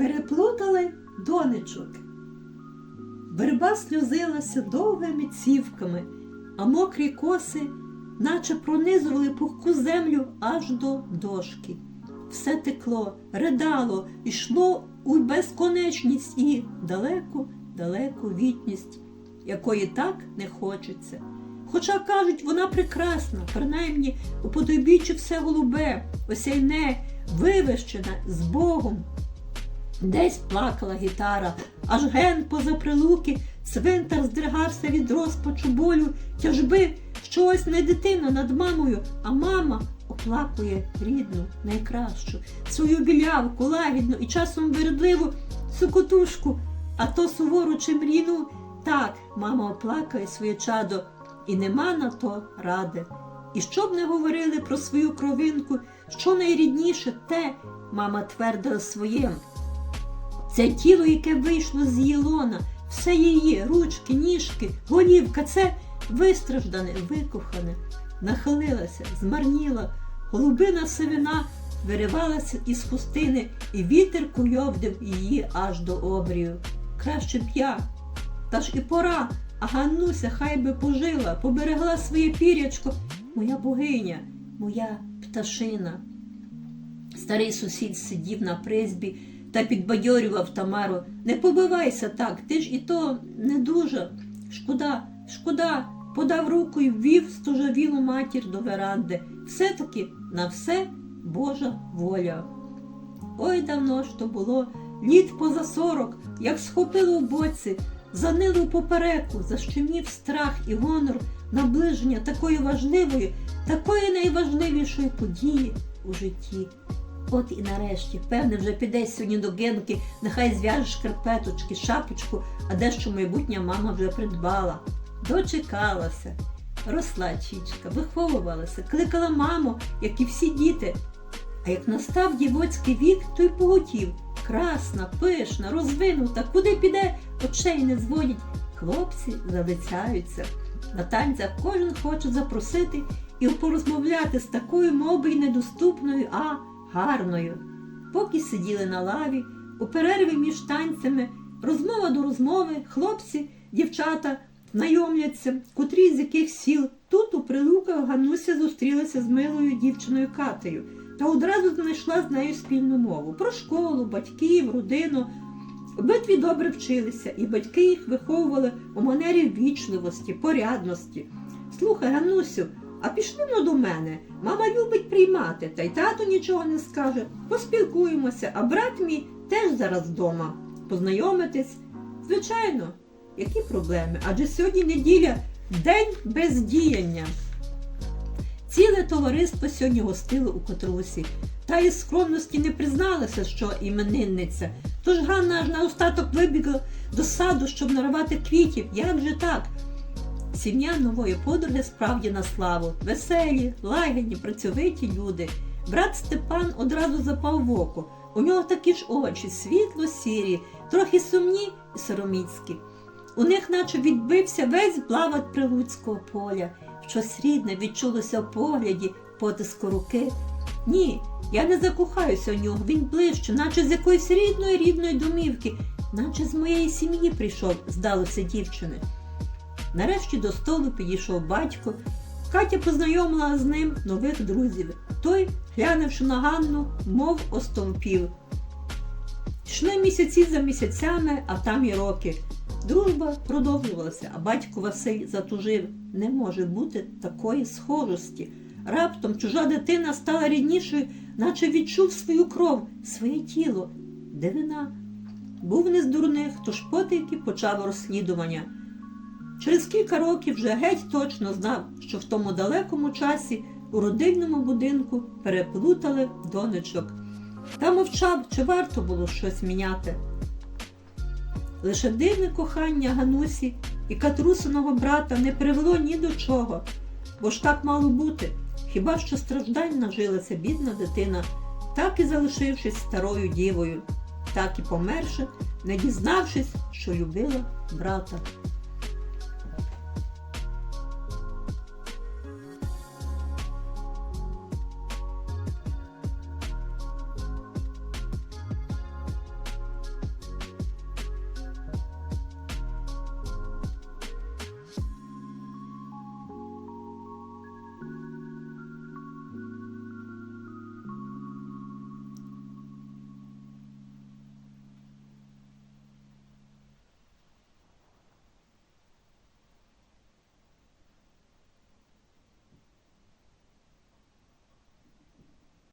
переплутали донечок. Верба сльозилася довгими цівками, а мокрі коси, наче пронизували пухку землю аж до дошки. Все текло, ридало, йшло у безконечність і далеку, далеку вітність, якої так не хочеться. Хоча кажуть, вона прекрасна, принаймні у подобіччі все голубе, осяйне, вивищене з Богом. Десь плакала гітара, аж ген поза прилуки, цвинтар здригався від розпачу болю, тяжби, що ось не дитина над мамою, а мама оплакує рідну, найкращу, свою білявку, лагідну і часом вередливу сукотушку, а то сувору чи мрійну. Так, мама оплакає своє чадо, і нема на то ради. І що б не говорили про свою кровинку, що найрідніше, те мама твердила своєм. Це тіло, яке вийшло з її лона, все її, ручки, ніжки, голівка, це вистраждане, викохане, нахилилася, змарніла, голубина сивина виривалася із хустини, і вітер куйовдив її аж до обрію. Краще б я, та ж і пора, а Ганнуся хай би пожила, поберегла своє пірячко, моя богиня, моя пташина. Старий сусід сидів на призбі та підбадьорював Тамару. Не побивайся так, ти ж і то не дуже. Шкода, шкода, подав руку і ввів стожавілу матір до веранди. Все-таки на все Божа воля. Ой давно ж то було, літ поза сорок, як схопило в боці, занило попереку, защемів страх і гонор наближення такої важливої, такої найважливішої події у житті. От і нарешті, певне, вже піде сьогодні до Генки, нехай зв'яже шкарпеточки, шапочку, а дещо майбутня мама вже придбала. Дочекалася, росла чічка, виховувалася, кликала маму, як і всі діти. А як настав дівоцький вік, то й поготів. Красна, пишна, розвинута, куди піде, очей не зводять. Хлопці залицяються. На танцях кожен хоче запросити і порозмовляти з такою мовою недоступною, а гарною. Поки сиділи на лаві, у перерві між танцями, розмова до розмови, хлопці, дівчата знайомляться, котрі з яких сіл. Тут у прилуках Гануся зустрілася з милою дівчиною Катею та одразу знайшла з нею спільну мову про школу, батьків, родину. Обидві добре вчилися, і батьки їх виховували у манері ввічливості, порядності. Слухай, Ганусю, а пішли ну до мене. Мама любить приймати, та й тато нічого не скаже. Поспілкуємося, а брат мій теж зараз вдома. Познайомитись. Звичайно, які проблеми? Адже сьогодні неділя, день бездіяння. Ціле товариство сьогодні гостило у Котрусі. Та із скромності не призналася, що іменинниця. Тож Ганна аж на остаток вибігла до саду, щоб нарвати квітів. Як же так? Сім'я нової подруги справді на славу. Веселі, лагідні, працьовиті люди. Брат Степан одразу запав в око. У нього такі ж очі, світло сірі, трохи сумні і сороміцькі. У них наче відбився весь блават прилуцького поля. Щось рідне відчулося в погляді, потиску руки. Ні, я не закохаюся у нього, він ближче, наче з якоїсь рідної рідної домівки, наче з моєї сім'ї прийшов, здалося дівчини. Нарешті до столу підійшов батько. Катя познайомила з ним нових друзів. Той, глянувши на Ганну, мов остовпів. Йшли місяці за місяцями, а там і роки. Дружба продовжувалася, а батько Василь затужив. Не може бути такої схожості. Раптом чужа дитина стала ріднішою, наче відчув свою кров, своє тіло. Дивина. Був не з дурних, тож потайки почав розслідування. Через кілька років вже геть точно знав, що в тому далекому часі у родильному будинку переплутали донечок. Та мовчав, чи варто було щось міняти. Лише дивне кохання Ганусі і катрусиного брата не привело ні до чого, бо ж так мало бути, хіба що страждань нажилася бідна дитина, так і залишившись старою дівою, так і померши, не дізнавшись, що любила брата.